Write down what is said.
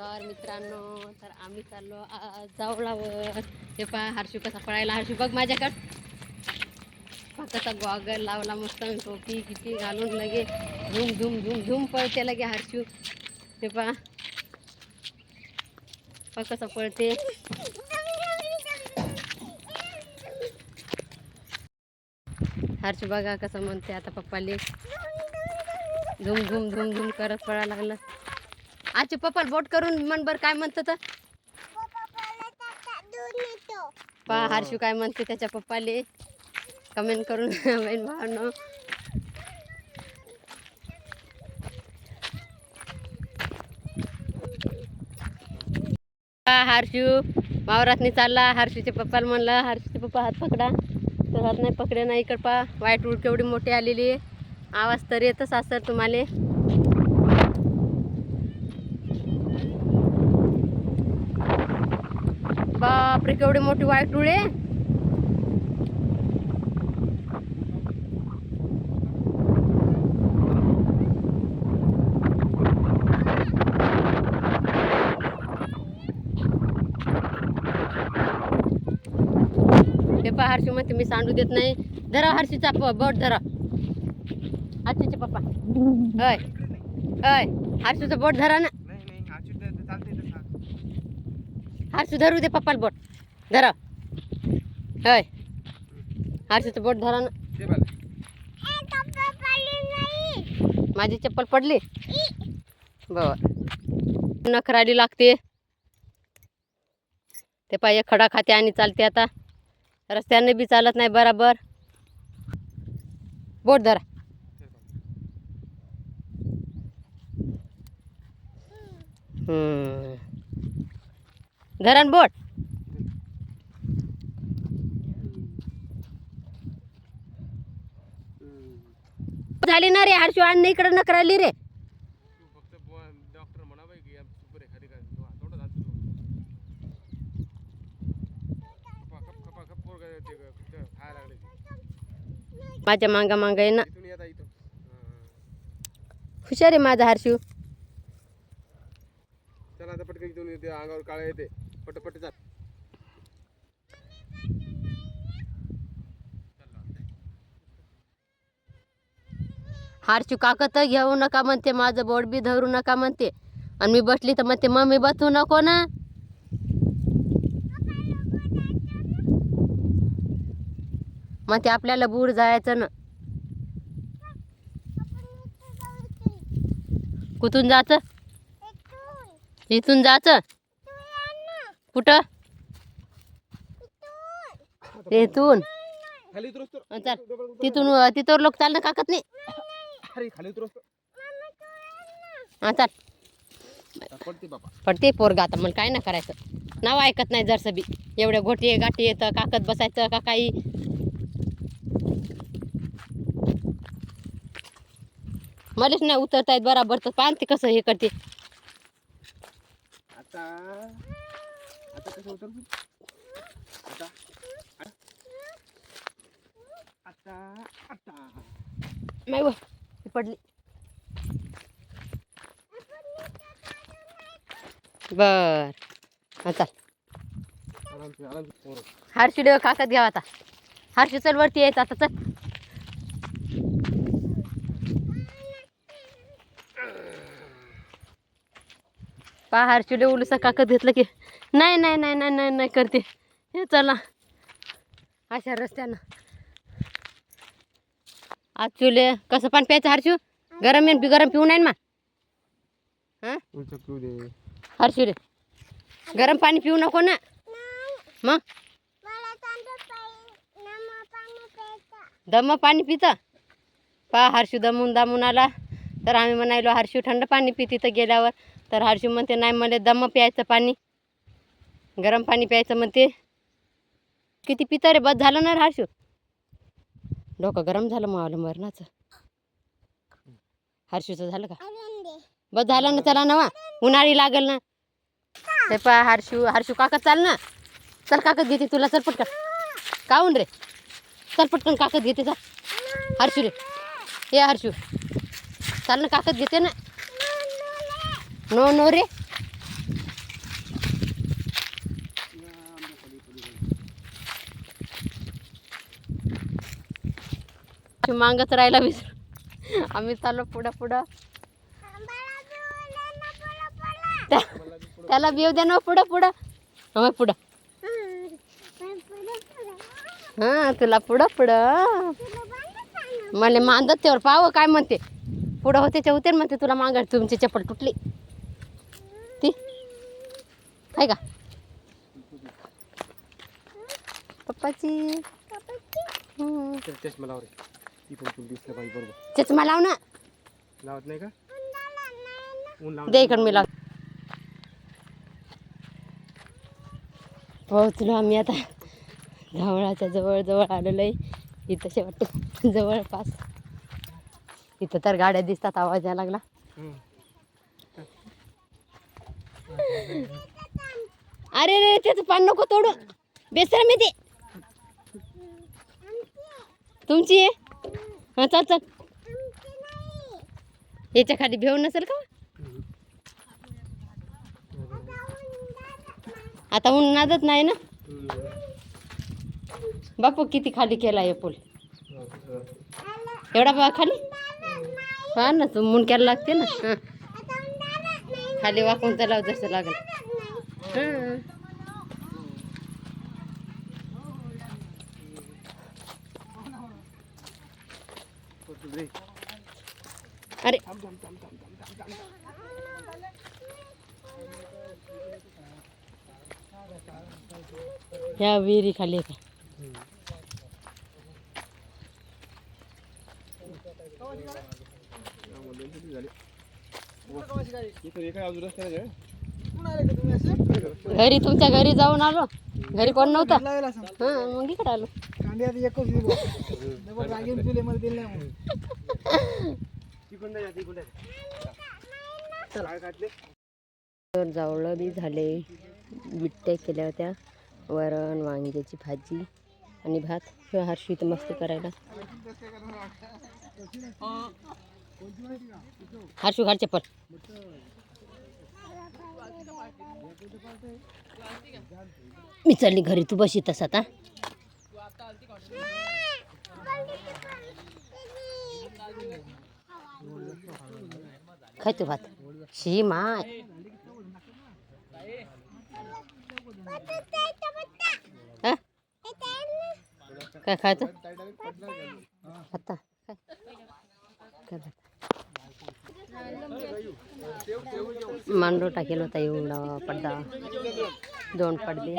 नमस्कार मित्रांनो. तर आम्ही चाललो जावळावर. हे पहा हर्षू कसा पळायला. हर्षू बघ माझ्याकडं. कसा गॉगल लावला मस्त टोपी किती घालून लगे. झुम झुम झुम झुम पळते लगे हर्षू. हे पहा. पहा कसं पळते. हर्षू बघा कसं म्हणते आता पप्पाले. झुम झुम झुम झुम करत पळायला लागलं. आजचे पप्पा बोट करून मन बर काय म्हणतं तर? पा हर्षू काय म्हणते त्याच्या पप्पाले? कमेंट करून बहीण भावनो. हर्षू वावरातनी चालला. हर्षूच्या पप्पाला म्हणलं हर्षूचे पप्पा हात पकडा. तर हात नाही पकडे नाही इकड पा. वाईट उड केवढी मोठी आलेली आहे. आवाज तर येतच असं तुम्हाला. बापरे केवढे मोठे वाईट डोळे. हे पहा हर्षू म्हणते मी सांडू देत नाही. धरा हर्षीचा प- बोट धरा. आजचे पप्पा. होय. होय. हर्षूचं बोट धरा ना नाही नाही आजची तर चालते तसा हर्षू धरू दे पप्पाला बोट. धरा. होय. हर्षूचं बोट धरा ना. माझी चप्पल पडली? बर. नखराली लागते. ते पाहिजे खडा खाते आणि चालते आता. रस्त्याने बी चालत नाही बराबर. बोट धरा. हम्म. धरा बोट. झाली ना रे हर्षू आणि इकडे नकराली रे. तू फक्त डॉक्टर की सुपर थोडं खपा ते माझ्या मांगा मांगा येणार ना. येता इथं हुशार आहे माझा हर्षू. चला आता पटकन येते अंगावर काळ येते. पटपट जा. हर्षू काकत घेऊ नका म्हणते माझं बोट बी धरू नका म्हणते. आणि मी बसली तर म्हणते मम्मी बसू नको ना. म्हणते आपल्याला बूड जायचं ना. कुठून जायचं? इथून जायचं? कुठं? इथून. खाली उतरस तर अं, चल. तिथून तिथवर लोक चालणं काकत नाही. अरे खाली उतरस हा चाल. पडते बाबा. पडते पोरगा आता मला काय ना करायचं. नाव ऐकत नाही जरसं बी. एवढे गोटे गाठी येतं काकत बसायचं का काही? मलाच नाही उतरता येत बराबर तर पाहते कसं हे करते. आता आता कसं उतर आता आता आता. नाही व पडली. बर. हा चाल. हर्षी देव काकत घ्यावा आता. हर्षी चल वरती यायचं. आता चल. पा हर्षी देव उलसा काकत घेतलं की नाही नाही नाही नाही नाही नाही करते. हे चला. अशा रस्त्यानं. आज चुले कसं पाणी प्यायचं हर्षू? गरम येईन गरम पिऊ नाही ना हां? रे. गरम पाणी पिऊ नको ना. मग? दम पाणी पितं? पहा हर्षू दमून दमून आला. तर आम्ही म्हणायलो हर्षू थंड पाणी पी तिथं गेल्यावर. तर हर्षू म्हणते नाही मला दम प्यायचं पाणी गरम पाणी प्यायचं म्हणते. किती पितं रे बस झालं ना रे हर्षू. डोकं गरम झालं मावलं मरणाचं. हर्षूचं झालं का? बस झालं ना चला नवा. उन्हाळी लागल ना. ते पहा हर्षू हर्षू काकत चाल ना. चल काकत घेते तुला चल पटकन काऊन रे? चल पटकन काकत घेते चल हर्षू रे. ये हर्षू. चाल ना काकत घेते ना. नो नो रे मागत राहिला विसर आम्ही चाललो पुढं पुढं. त्याला बिव द्या ना पुढं पुढं. आम्ही पुढं. हा तुला पुढं पुढं. मला मांदत तेवर पाव काय म्हणते? पुढं होते होते म्हणते तुला मांगाड तुमची चप्पल तुटली. आहे का? पप्पाची. चष्मा लाव रे. इथून तुला दिसलं पाहिजे बरोबर. चष्मा लाव ना. लावत नाही का? ऊन दे इकडं मी लाव. पोहोचलो आम्ही आता धावळाच्या जवळ जवळ आलेलो आहे. इथं शेवट जवळपास. इथं तर गाड्या दिसतात आवाज यायला लागला. अरे रे त्याचं पान नको तोडू. बेसर मी ते. तुमची आहे? हा चल चल. याच्या खाली भेऊ नसेल का? आता ऊन नादत नाही ना? बापू किती खाली केला आहे पूल? एवढा बा खाली? हा ना तू मुंडक्याला लागते ना. खाली वाकून त्याला जसं लागेल. अरे. या विहिरी खाली आहे का? इथं काय अजून रस्त्याला घरी तुमच्या घरी जाऊन आलो. घरी कोण नव्हतं? हा मग इकडे आलो. तर जावळं बी झाले. बिट्ट्या केल्या होत्या. वरण वांग्याची भाजी आणि भात. तर मस्त करायला. हर्षू घाल चप्पल मी चालली घरी तू बशी तसा आता खाय तू भात. शी माय. काय खायचं आता काय मांडव टाकेल होता येऊन पडदा. दोन पडदे.